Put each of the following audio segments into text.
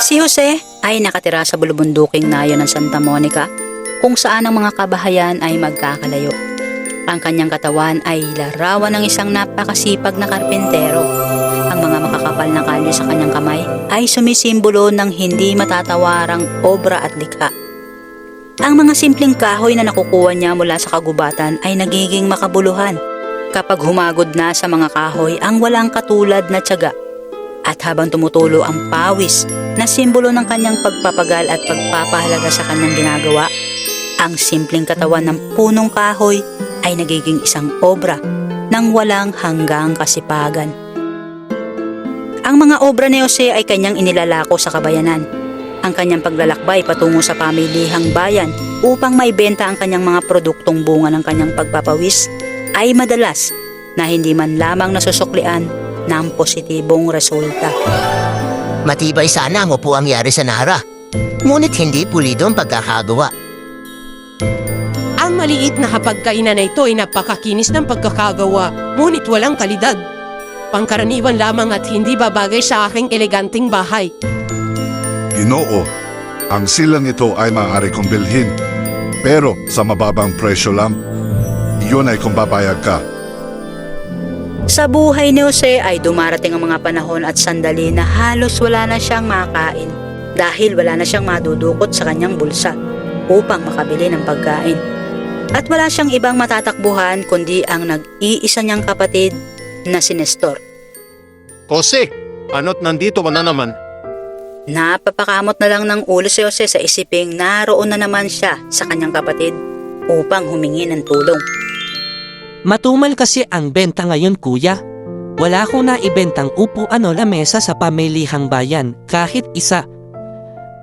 Si Jose ay nakatira sa bulubunduking nayo ng Santa Monica kung saan ang mga kabahayan ay magkakalayo. Ang kanyang katawan ay larawan ng isang napakasipag na karpentero. Ang mga makakapal na kalyo sa kanyang kamay ay sumisimbolo ng hindi matatawarang obra at likha. Ang mga simpleng kahoy na nakukuha niya mula sa kagubatan ay nagiging makabuluhan kapag humagod na sa mga kahoy ang walang katulad na tiyaga. At habang tumutulo ang pawis na simbolo ng kanyang pagpapagal at pagpapahalaga sa kanyang ginagawa, ang simpleng katawan ng punong kahoy ay nagiging isang obra ng walang hanggang kasipagan. Ang mga obra ni Jose ay kanyang inilalako sa kabayanan. Ang kanyang paglalakbay patungo sa pamilihang bayan upang maibenta ang kanyang mga produktong bunga ng kanyang pagpapawis ay madalas na hindi man lamang nasusuklian ng positibong resulta. Matibay sana ang upuang yari sa Nara. Ngunit hindi pulido ang pagkakagawa. Ang maliit na hapagkainan na ito ay napakakinis ng pagkakagawa, ngunit walang kalidad. Pangkaraniwan lamang at hindi babagay sa aking eleganteng bahay. Ginoo, ang silang ito ay maaari kong bilhin. Pero sa mababang presyo lang, iyon ay kung babayag ka. Sa buhay ni Jose ay dumarating ang mga panahon at sandali na halos wala na siyang makain dahil wala na siyang madudukot sa kanyang bulsa upang makabili ng pagkain. At wala siyang ibang matatakbuhan kundi ang nag-iisa niyang kapatid na si Nestor. Jose, ano't nandito ka na naman? Napapakamot na lang ng ulo si Jose sa isiping naroon na naman siya sa kanyang kapatid upang humingi ng tulong. Matumal kasi ang benta ngayon kuya. Wala akong naibentang upuan o lamesa sa pamilihang bayan, kahit isa.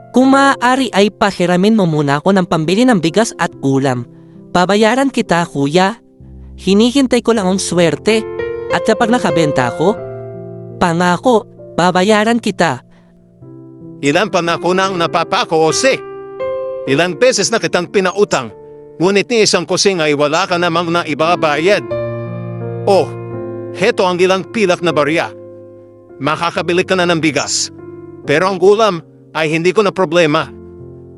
Kung maaari ay pahiramin mo muna ako ng pambili ng bigas at ulam. Babayaran kita kuya. Hinihintay ko lang ang swerte. At kapag nakabenta ako, pangako, babayaran kita. Ilan pa na ako nang napapako, Jose? Ilang beses na kitang pinautang, ngunit ni isang kusing ay wala ka namang na ibabayad. Oh, heto ang ilang pilak na barya. Makakabili ka na ng bigas. Pero ang ulam ay hindi ko na problema.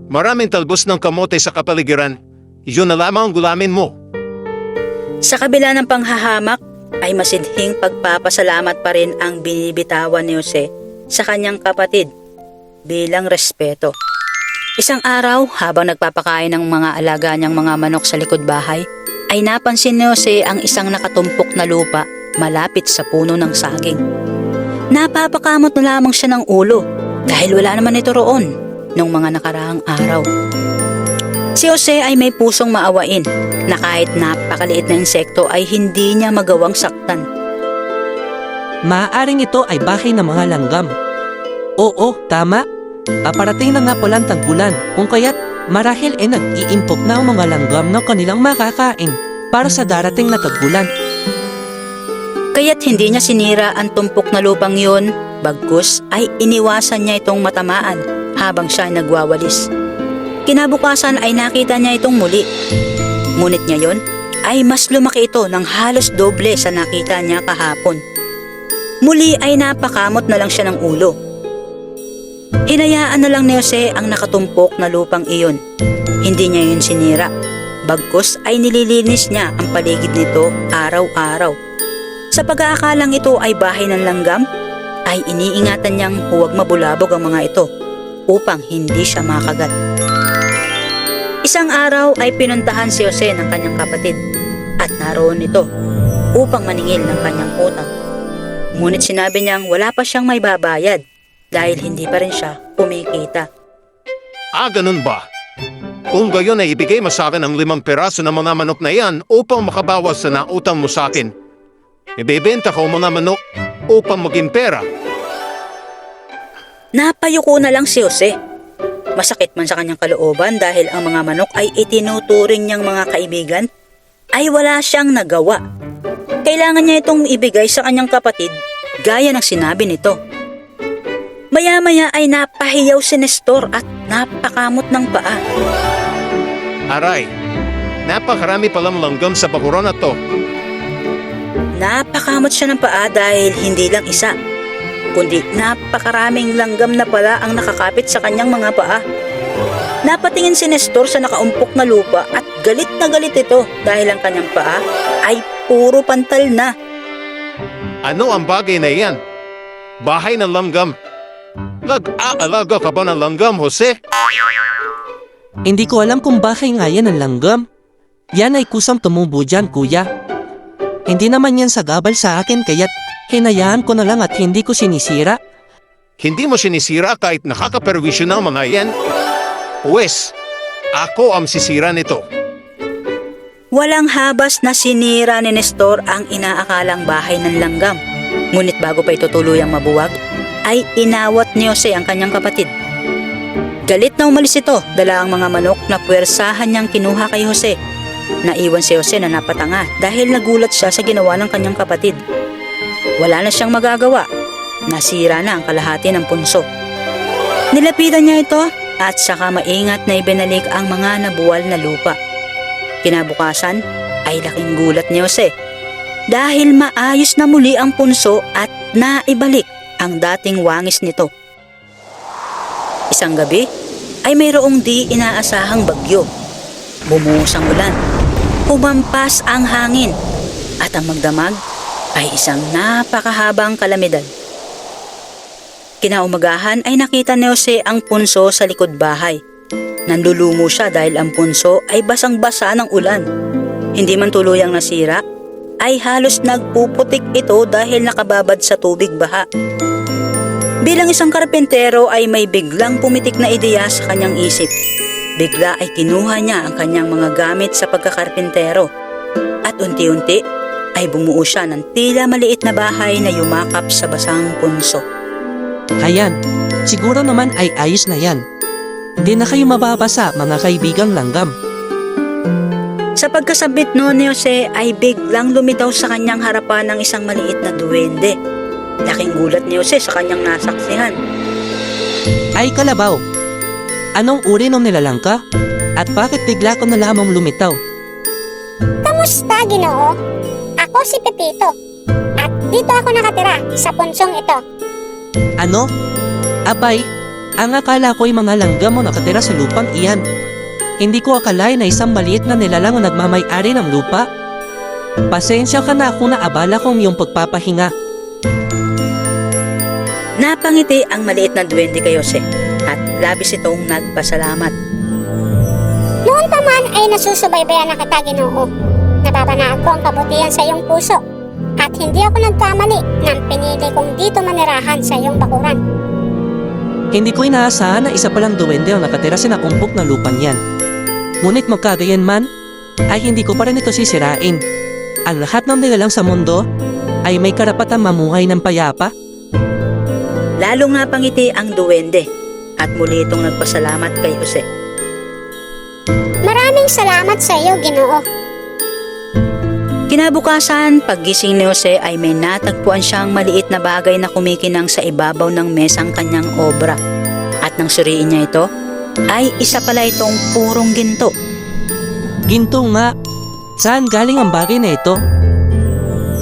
Maraming talbos ng kamote sa kapaligiran. Yun na lamang ang gulamin mo. Sa kabila ng panghahamak ay masidhing pagpapasalamat pa rin ang binibitawan ni Jose sa kanyang kapatid bilang respeto. Isang araw habang nagpapakain ng mga alaga niyang mga manok sa likod bahay ay napansin ni Jose ang isang nakatumpok na lupa malapit sa puno ng saging. Napapakamot na lamang siya ng ulo dahil wala naman ito roon nung mga nakaraang araw. Si Jose ay may pusong maawain na kahit napakaliit na insekto ay hindi niya magawang saktan. Maaaring ito ay bahay ng mga langgam. Oo, tama. Paparating na nga pala ang tagbulan, kung kaya't marahil ay nag-iimpok na ang mga langgam ng kanilang makakain para sa darating na tagbulan. Kaya't hindi niya sinira ang tumpok na lupang yun, bagkus ay iniwasan niya itong matamaan habang siya ay nagwawalis. Kinabukasan ay nakita niya itong muli. Ngunit ngayon ay mas lumaki ito ng halos doble sa nakita niya kahapon. Muli ay napakamot na lang siya ng ulo. Hinayaan na lang ni Jose ang nakatumpok na lupang iyon. Hindi niya yun sinira. Bagkus ay nililinis niya ang paligid nito araw-araw. Sa pag-aakalang ito ay bahay ng langgam, ay iniingatan niyang huwag mabulabog ang mga ito upang hindi siya makagat. Isang araw ay pinuntahan si Jose ng kanyang kapatid at naroon ito upang maningil ng kanyang utang. Ngunit sinabi niyang wala pa siyang may babayad dahil hindi pa rin siya kumikita. Ah, ganun ba? Kung gayon ay ibigay mo sa akin ang limang peraso ng mga manok na yan upang makabawas sa nautang mo sa akin. Ibebenta ko mga manok upang maging pera. Napayuko na lang si Jose. Masakit man sa kanyang kalooban dahil ang mga manok ay itinuturing niyang mga kaibigan, ay wala siyang nagawa. Kailangan niya itong ibigay sa kanyang kapatid gaya ng sinabi nito. Maya-maya ay napahiyaw si Nestor at napakamot ng paa. Aray, napakarami palang langgam sa bakuran na to. Napakamot siya ng paa dahil hindi lang isa, kundi napakaraming langgam na pala ang nakakapit sa kanyang mga paa. Napatingin si Nestor sa nakaumpok na lupa at galit na galit ito dahil ang kanyang paa ay puro pantal na. Ano ang bagay na iyan? Bahay ng langgam. Nag-aalaga ka ba ng langgam, Jose? Hindi ko alam kung bahay nga yan ang langgam. Yan ay kusang tumubo dyan, kuya. Hindi naman yan sagabal sa akin kaya't hinayaan ko na lang at hindi ko sinisira. Hindi mo sinisira kahit nakakaperwisyo ng mga yan? Pwes, ako ang sisira nito. Walang habas na sinira ni Nestor ang inaakalang bahay ng langgam. Ngunit bago pa ito tuluyang mabuwag, ay inawat ni Jose ang kanyang kapatid. Galit na umalis ito, dala ang mga manok na puwersahan niyang kinuha kay Jose. Naiwan si Jose na napatanga dahil nagulat siya sa ginawa ng kanyang kapatid. Wala na siyang magagawa. Nasira na ang kalahati ng punso. Nilapitan niya ito at saka maingat na ibinalik ang mga nabuwal na lupa. Kinabukasan ay laking gulat ni Jose dahil maayos na muli ang punso at naibalik ang dating wangis nito. Isang gabi ay mayroong di inaasahang bagyo. Bumuhos ang ulan, humampas ang hangin at ang magdamag ay isang napakahabang kalamidad. Kinaumagahan ay nakita ni Jose ang punso sa likod bahay. Nandulumo siya dahil ang punso ay basang-basa ng ulan. Hindi man tuluyang nasira, ay halos nagpuputik ito dahil nakababad sa tubig baha. Bilang isang karpentero ay may biglang pumitik na ideya sa kanyang isip. Bigla ay kinuha niya ang kanyang mga gamit sa pagkakarpentero. At unti-unti ay bumuo siya ng tila maliit na bahay na yumakap sa basang punso. Hayan, siguro naman ay ayos na yan. Hindi na kayo mababasa mga kaibigang langgam. Sa pagkasabit noon ni Jose ay biglang lumitaw sa kanyang harapan ng isang maliit na duwende. Laking gulat ni Jose sa kanyang nasaksihan. Ay kalabaw, anong uri ng nilalang ka? At bakit bigla ko na lamang lumitaw? Kamusta, Ginoo? Ako si Pepito. At dito ako nakatira sa punsong ito. Ano? Abay, ang akala ko'y mga langgam mo nakatira sa lupang iyan. Hindi ko akalain na isang maliit na nilalang ang nagmamay-ari ng lupa. Pasensya ka na kung naabala kong iyong pagpapahinga. Napangiti ang maliit na duwende kay Jose at labis itong nagpasalamat. Noon pa man ay nasusubaybayan na kita, Ginoo. Nababanaan ko ang kabutihan sa iyong puso. At hindi ako nagkamali nang pinili kong dito manirahan sa iyong bakuran. Hindi ko inaasahan na isa palang duwende ang nakatira sa nakumpok na lupang yan. Ngunit magkagayan man, ay hindi ko pa rin ito sisirain. Ang lahat ng nilalang sa mundo ay may karapatang mamuhay ng payapa. Lalong napangiti ang duwende at muli itong nagpasalamat kay Jose. Maraming salamat sa iyo, Ginoo. Kinabukasan, paggising ni Jose ay may natagpuan siyang maliit na bagay na kumikinang sa ibabaw ng mesang kanyang obra. At nang suriin niya ito, ay isa pala itong purong ginto. Ginto nga. Saan galing ang bagay na ito?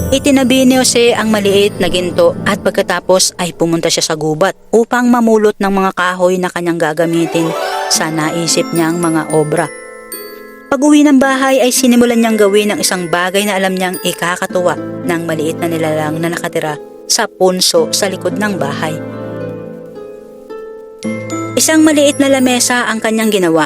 Itinabi ni Jose ang maliit na ginto at pagkatapos ay pumunta siya sa gubat upang mamulot ng mga kahoy na kanyang gagamitin sa naisip niyang mga obra. Pag uwi ng bahay ay sinimulan niyang gawin ang isang bagay na alam niyang ikakatuwa ng maliit na nilalang na nakatira sa punso sa likod ng bahay. Isang maliit na lamesa ang kanyang ginawa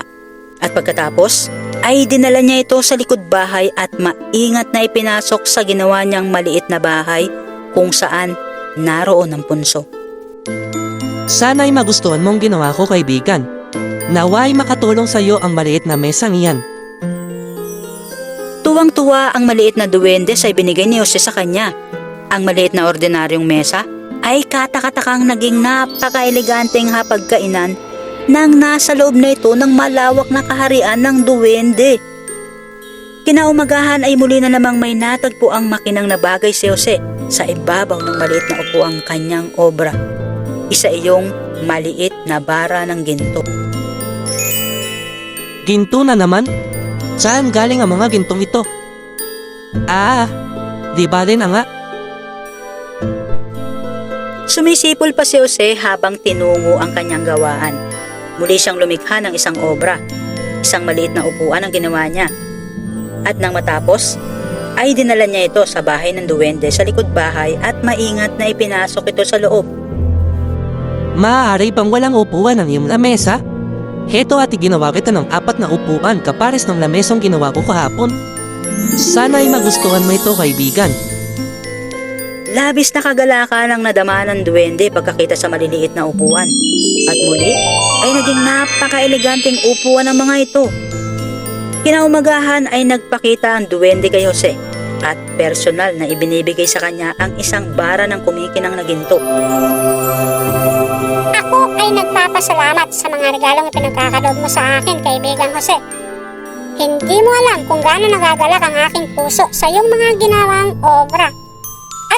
at pagkatapos ay dinala niya ito sa likod bahay at maingat na ipinasok sa ginawa niyang maliit na bahay kung saan naroon ang punso. Sana'y magustuhan mong ginawa ko kaibigan. Naway makatulong sa iyo ang maliit na mesang iyan. Tuwang-tuwa ang maliit na duwende sa ibinigay ni Jose sa kanya. Ang maliit na ordinaryong mesa ay katakatakang naging napaka-eleganteng hapagkainan nang nasa loob na ito ng malawak na kaharian ng duwende. Kinaumagahan ay muli na namang may natagpo ang makinang na bagay si Jose sa ibabaw ng maliit na upuang kanyang obra. Isa iyong maliit na bara ng ginto. Ginto na naman? Saan galing ang mga gintong ito? Ah, di ba rin nga? Sumisipol pa si Jose habang tinungo ang kanyang gawaan. Muli siyang lumikha ng isang obra. Isang maliit na upuan ang ginawa niya. At nang matapos, ay dinala niya ito sa bahay ng duwende sa likod bahay at maingat na ipinasok ito sa loob. Maaari bang walang upuan ang iyong lamesa? Heto at ginawa kita ng apat na upuan kapares ng lamesong ginawa ko kahapon. Sana ay magustuhan mo ito kaibigan. Labis na kagalakan ang nadama ng duwende pagkakita sa maliliit na upuan. At muli ay naging napaka-eleganteng upuan ng mga ito. Kinaumagahan ay nagpakita ang duwende kay Jose at personal na ibinibigay sa kanya ang isang bara ng kumikinang na ginto. Ako ay nagpapasalamat sa mga regalong pinagkakaloob mo sa akin, kaibigan Jose. Hindi mo alam kung gaano nagagalak ang aking puso sa iyong mga ginawang obra.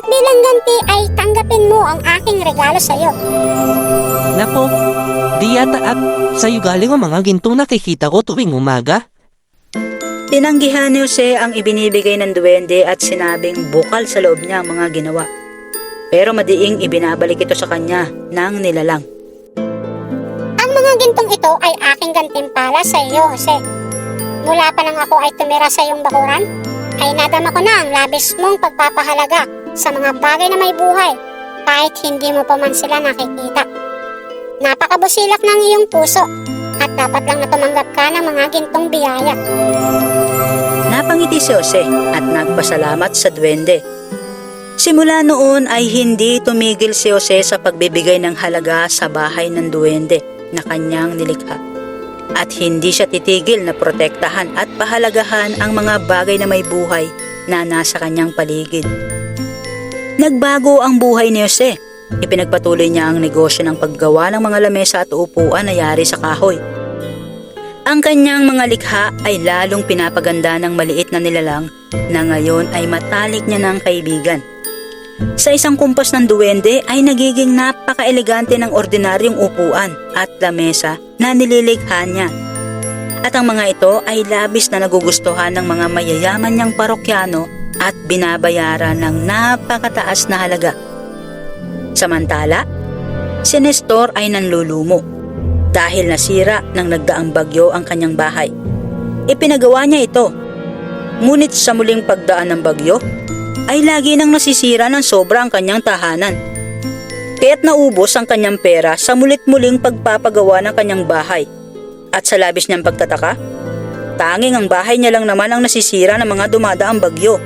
At bilang ganti ay tanggapin mo ang aking regalo sa iyo. Nako, di yata at sa'yo galing ang mga gintong nakikita ko tuwing umaga. Tinanggihan ni Jose ang ibinibigay ng duwende at sinabing bukal sa loob niya ang mga ginawa. Pero madiing ibinabalik ito sa kanya ng nilalang. Ang mga gintong ito ay aking gantimpala sa iyo, Jose. Mula pa nang ako ay tumira sa iyong bakuran, ay nadama ko na ang labis mong pagpapahalaga sa mga bagay na may buhay kahit hindi mo pa man sila nakikita. Napakabusilak ng iyong puso at dapat lang na tumanggap ka ng mga gintong biyaya. Napangiti si Jose at nagpasalamat sa duwende. Simula noon ay hindi tumigil si Jose sa pagbibigay ng halaga sa bahay ng duwende na kanyang nilikha. At hindi siya titigil na protektahan at pahalagahan ang mga bagay na may buhay na nasa kanyang paligid. Nagbago ang buhay ni Jose. Ipinagpatuloy niya ang negosyo ng paggawa ng mga lamesa at upuan na yari sa kahoy. Ang kanyang mga likha ay lalong pinapaganda ng maliit na nilalang na ngayon ay matalik niya ng kaibigan. Sa isang kumpas ng duwende ay nagiging napaka-elegante ng ordinaryong upuan at lamesa na nililikha niya. At ang mga ito ay labis na nagugustuhan ng mga mayayaman niyang parokyano at binabayaran ng napakataas na halaga. Samantala, si Nestor ay nanlulumo dahil nasira ng nagdaang bagyo ang kanyang bahay. Ipinagawa niya ito. Ngunit sa muling pagdaan ng bagyo, ay lagi nang nasisira ng sobra ang kanyang tahanan. Kaya't naubos ang kanyang pera sa mulit-muling pagpapagawa ng kanyang bahay. At sa labis niyang pagtataka, tanging ang bahay niya lang naman ang nasisira ng mga dumadaang bagyo.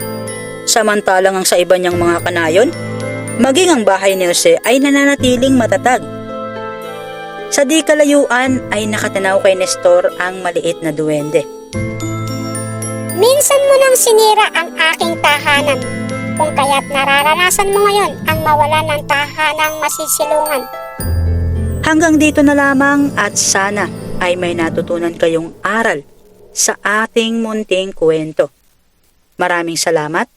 Samantalang ang sa iba niyang mga kanayon, maging ang bahay ni Jose ay nananatiling matatag. Sa di kalayuan ay nakatanaw kay Nestor ang maliit na duwende. Minsan mo nang sinira ang aking tahanan, kung kaya't nararanasan mo ngayon ang mawalan ng tahanang masisilungan. Hanggang dito na lamang at sana ay may natutunan kayong aral sa ating munting kwento. Maraming salamat at